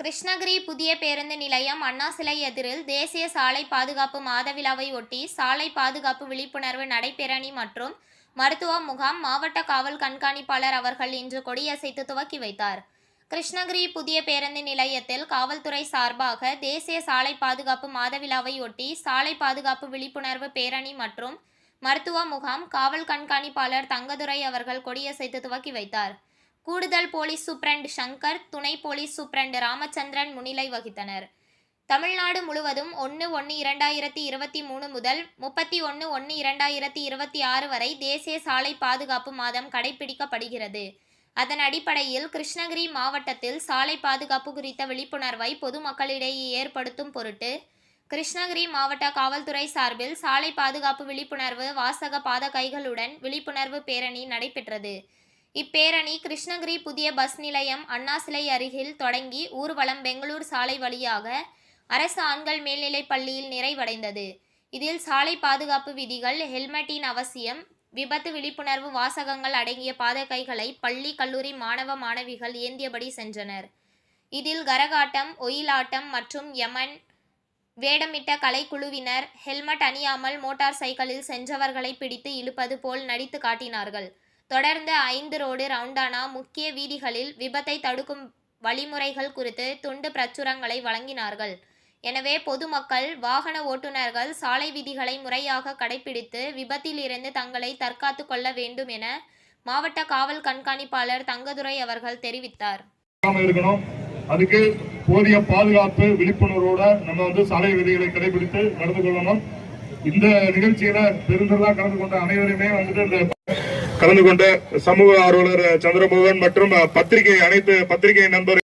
கிருஷ்ணகிரி புதிய பேருந்து நிலையம் அண்ணா சிலை எதிரில் தேசிய சாலை பாதுகாப்பு மாத விழாவை ஒட்டி சாலை பாதுகாப்பு விழிப்புணர்வு நடைபெறணி மற்றும் மருத்துவ முகாம் மாவட்ட காவல் கண்காணிப்பாளர் அவர்கள் இன்று கொடியசைத்து துவக்கி வைத்தார். கிருஷ்ணகிரி புதிய பேருந்து நிலையத்தில் காவல்துறை சார்பாக தேசிய சாலை பாதுகாப்பு மாத விழாவை ஒட்டி சாலை பாதுகாப்பு விழிப்புணர்வு பேரணி மற்றும் மருத்துவ முகாம் காவல் கண்காணிப்பாளர் தங்கதுரை அவர்கள் கொடியசைத்து துவக்கி வைத்தார். கூடுதல் போலீஸ் சூப்பரண்ட் சங்கர் துணை போலீஸ் சூப்பரண்ட் ராமச்சந்திரன் முன்னிலை வகித்தனர். தமிழ்நாடு முழுவதும் ஒன்று ஒன்று இரண்டாயிரத்தி இருபத்தி மூணு முதல் முப்பத்தி ஒன்று ஒன்று இரண்டாயிரத்தி இருபத்தி ஆறு வரை தேசிய சாலை பாதுகாப்பு மாதம் கடைபிடிக்கப்படுகிறது அதன் அடிப்படையில் கிருஷ்ணகிரி மாவட்டத்தில் சாலை பாதுகாப்பு குறித்த விழிப்புணர்வை பொதுமக்களிடையே ஏற்படுத்தும் பொருட்டு கிருஷ்ணகிரி மாவட்ட காவல்துறை சார்பில் சாலை பாதுகாப்பு விழிப்புணர்வு வாசக பாத கைகளுடன் விழிப்புணர்வு பேரணி நடைபெற்றது. இப்பேரணி கிருஷ்ணகிரி புதிய பஸ் நிலையம் அண்ணா சிலை அருகில் தொடங்கி ஊர்வலம் பெங்களூர் சாலை வழியாக அரசு ஆண்கள் மேல்நிலைப் பள்ளியில் நிறைவடைந்தது. இதில் சாலை பாதுகாப்பு விதிகள் ஹெல்மெட்டின் அவசியம் விபத்து விழிப்புணர்வு வாசகங்கள் அடங்கிய பாதகைகளை பள்ளி கல்லூரி மாணவ மாணவிகள் ஏந்தியபடி சென்றனர். இதில் கரகாட்டம் ஒயிலாட்டம் மற்றும் யமன் வேடமிட்ட கலைக்குழுவினர் ஹெல்மெட் அணியாமல் மோட்டார் சைக்கிளில் சென்றவர்களை பிடித்து இழுப்பது போல் நடித்து காட்டினார்கள். தொடர்ந்து ஐந்து ரோடு ரவுண்டானா முக்கிய வீதிகளில் விபத்தை தடுக்கும் வழிமுறைகள் குறித்து துண்டு பிரச்சுரங்களை வழங்கினார்கள். எனவே பொதுமக்கள் வாகன ஓட்டுநர்கள் சாலை விதிகளை முறையாக கடைபிடித்து விபத்தில் இருந்து தங்களை தற்காத்து கொள்ள வேண்டும் என மாவட்ட காவல் கண்காணிப்பாளர் தங்கதுரை அவர்கள் தெரிவித்தார். அதுக்கு போதிய பாதுகாப்பு விழிப்புணர்வோட நம்ம வந்து சாலை விதிகளை கடைபிடித்து நடந்து கொள்ளணும். இந்த நிகழ்ச்சியில பெருந்தெல்லாம் கலந்து கொண்ட அனைவருமே வந்துட்டு கலந்து கொண்ட சமூக ஆர்வலர் சந்திரமோகன் மற்றும் பத்திரிகை அனைத்து பத்திரிகை நண்பர்